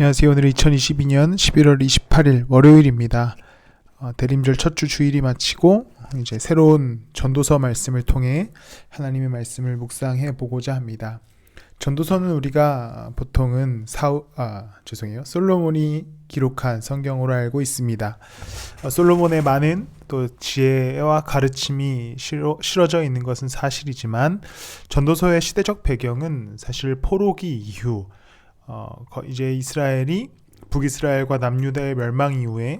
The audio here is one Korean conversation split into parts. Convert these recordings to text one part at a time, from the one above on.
안녕하세요. 오늘은 2022년 11월 28일 월요일입니다. 어, 대림절 첫 주 주일이 마치고 이제 새로운 전도서 말씀을 통해 하나님의 말씀을 묵상해 보고자 합니다. 전도서는 우리가 보통은 사우 아 죄송해요 솔로몬이 기록한 성경으로 알고 있습니다. 어, 솔로몬의 많은 또 지혜와 가르침이 실어, 실어져 있는 것은 사실이지만 전도서의 시대적 배경은 사실 포로기 이후 어, 이제 이스라엘이 북이스라엘과 남유다의 멸망 이후에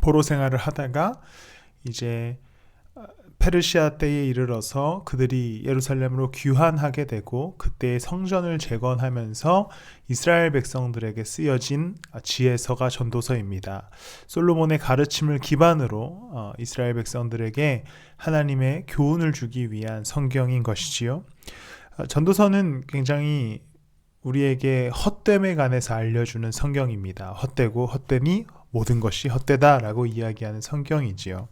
포로 생활을 하다가 이제 어, 페르시아 때에 이르러서 그들이 예루살렘으로 귀환하게 되고 그때 성전을 재건하면서 이스라엘 백성들에게 쓰여진 지혜서가 전도서입니다. 솔로몬의 가르침을 기반으로 어, 이스라엘 백성들에게 하나님의 교훈을 주기 위한 성경인 것이지요. 전도서는 굉장히 우리에게 헛됨에 관해서 알려주는 성경입니다. 헛되고 헛됨이 모든 것이 헛되다라고 이야기하는 성경이지요.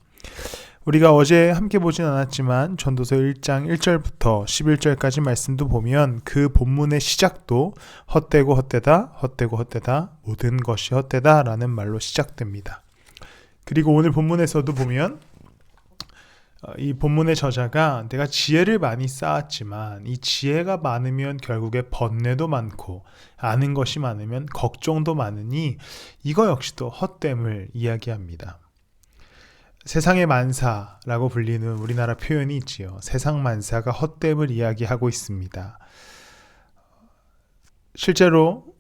우리가 어제 함께 보진 않았지만 전도서 1장 1절부터 11절까지 말씀도 보면 그 본문의 시작도 헛되고 헛되다, 헛되고 헛되다, 모든 것이 헛되다라는 말로 시작됩니다. 그리고 오늘 본문에서도 보면 어, 이 본문의 저자가 내가 지혜를 많이 쌓았지만 이 지혜가 많으면 결국에 번뇌도 많고 아는 것이 많으면 걱정도 많으니 이거 역시도 헛됨을 이야기합니다. 세상의 만사라고 불리는 우리나라 표현이 있지요. 세상 만사가 헛됨을 이야기하고 있습니다. 실제로 어,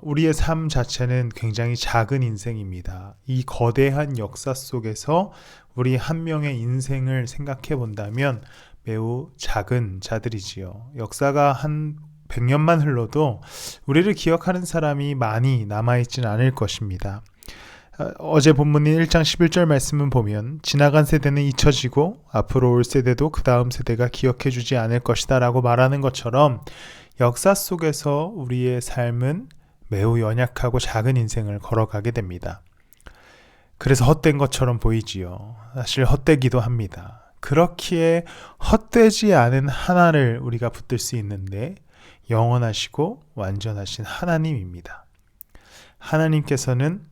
우리의 삶 자체는 굉장히 작은 인생입니다. 이 거대한 역사 속에서 우리 한 명의 인생을 생각해 본다면 매우 작은 자들이지요. 역사가 한 100년만 흘러도 우리를 기억하는 사람이 많이 남아있진 않을 것입니다. 어, 어제 본문인 1장 11절 말씀은 보면 지나간 세대는 잊혀지고 앞으로 올 세대도 그 다음 세대가 기억해 주지 않을 것이다 라고 말하는 것처럼 역사 속에서 우리의 삶은 매우 연약하고 작은 인생을 걸어가게 됩니다. 그래서 헛된 것처럼 보이지요. 사실 헛되기도 합니다. 그렇기에 헛되지 않은 하나를 우리가 붙들 수 있는데 영원하시고 완전하신 하나님입니다. 하나님께서는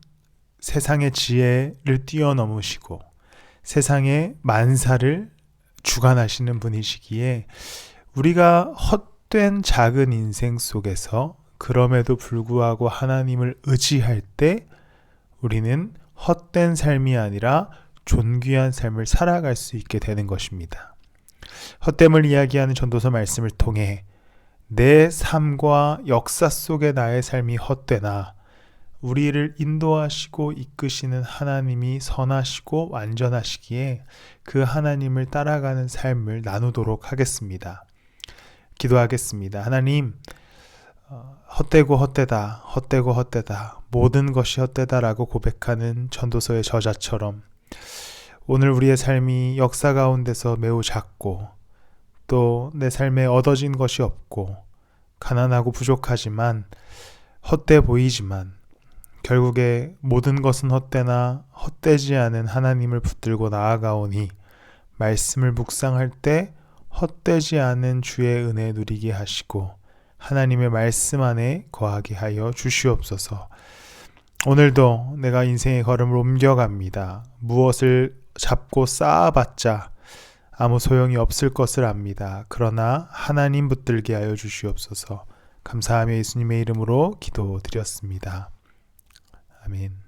세상의 지혜를 뛰어넘으시고 세상의 만사를 주관하시는 분이시기에 우리가 헛된 작은 인생 속에서 그럼에도 불구하고 하나님을 의지할 때 우리는 헛된 삶이 아니라 존귀한 삶을 살아갈 수 있게 되는 것입니다. 헛됨을 이야기하는 전도서 말씀을 통해 내 삶과 역사 속의 나의 삶이 헛되나 우리를 인도하시고 이끄시는 하나님이 선하시고 완전하시기에 그 하나님을 따라가는 삶을 나누도록 하겠습니다. 기도하겠습니다. 하나님, 어, 헛되고 헛되다, 헛되고 헛되다, 모든 것이 헛되다라고 고백하는 전도서의 저자처럼 오늘 우리의 삶이 역사 가운데서 매우 작고 또 내 삶에 얻어진 것이 없고 가난하고 부족하지만 헛돼 보이지만 결국에 모든 것은 헛되나 헛되지 않은 하나님을 붙들고 나아가오니 말씀을 묵상할 때 헛되지 않은 주의 은혜 누리게 하시고 하나님의 말씀 안에 거하게 하여 주시옵소서. 오늘도 내가 인생의 걸음을 옮겨갑니다. 무엇을 잡고 쌓아봤자 아무 소용이 없을 것을 압니다. 그러나 하나님 붙들게 하여 주시옵소서. 감사하며 예수님의 이름으로 기도드렸습니다. 아멘.